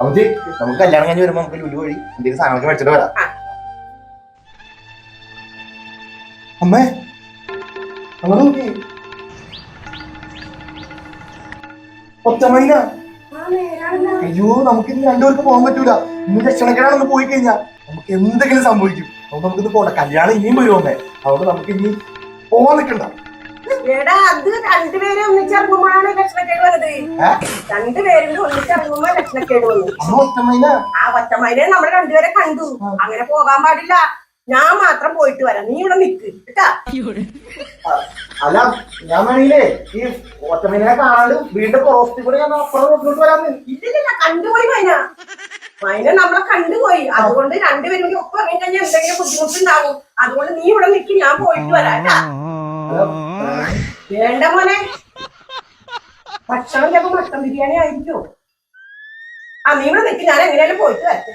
നമുക്ക് നമുക്ക് കല്യാണം കഴിഞ്ഞ് വരുമ്പോ നമുക്ക് ലുലു വഴി എന്തെങ്കിലും സാധനങ്ങളൊക്കെ മേടിച്ചിട്ട് വരാം. അമ്മേ അങ്ങോട്ട് നോക്കി. ഒറ്റമൈന അയ്യോ നമുക്ക് ഇനി രണ്ടുപേർക്ക് പോകാൻ പറ്റൂല. ഇന്ന് ലക്ഷണക്കേടാണെന്ന് പോയി കഴിഞ്ഞാ നമുക്ക് എന്തെങ്കിലും സംഭവിക്കും. അതുകൊണ്ട് നമുക്കിത് പോണ്ട. കല്യാണം ഇനിയും വരുമേ അതുകൊണ്ട് നമുക്ക് ഇനി പോവാൻ നിൽക്കണ്ട എടാ അത് രണ്ടുപേരും രണ്ടുപേരും ഒന്നിച്ചിറങ്ങുമ്പോ ലക്ഷണക്കേട് വന്നു. ആ ഒറ്റമൈനെ നമ്മൾ രണ്ടുപേരെ കണ്ടു. അങ്ങനെ പോകാൻ പാടില്ല. ഞാൻ മാത്രം പോയിട്ട് വരാം. നീ ഇവിടെ നിക്ക് കേട്ടാ? അല്ല ഞാൻ വേണമെങ്കിലേ ഈ ഒറ്റമൈനെ കാണാണ്ട് വീണ്ടും പുറത്ത് കൂടെ ഞാൻ അപ്പുറം നോക്കിട്ട് വരാന്ന് ഇല്ലില്ല കണ്ടുപോയി മൈന. മൈന നമ്മളെ കണ്ടുപോയി. അതുകൊണ്ട് രണ്ടുപേരും കൂടി ഒപ്പം ഇറങ്ങി കഴിഞ്ഞാൽ എന്തെങ്കിലും ബുദ്ധിമുട്ടുണ്ടാവും. അതുകൊണ്ട് നീ ഇവിടെ നിക്ക് ഞാൻ പോയിട്ട് വരാം കേട്ടാ? വേണ്ട മോനെ. ഭക്ഷണം ചിലപ്പോ മട്ടൻ ബിരിയാണി ആയിരിക്കും. ആ നീ ഇവിടെ നിൽക്കും ഞാൻ എങ്ങനെയാലും പോയിട്ട് വരട്ടെ.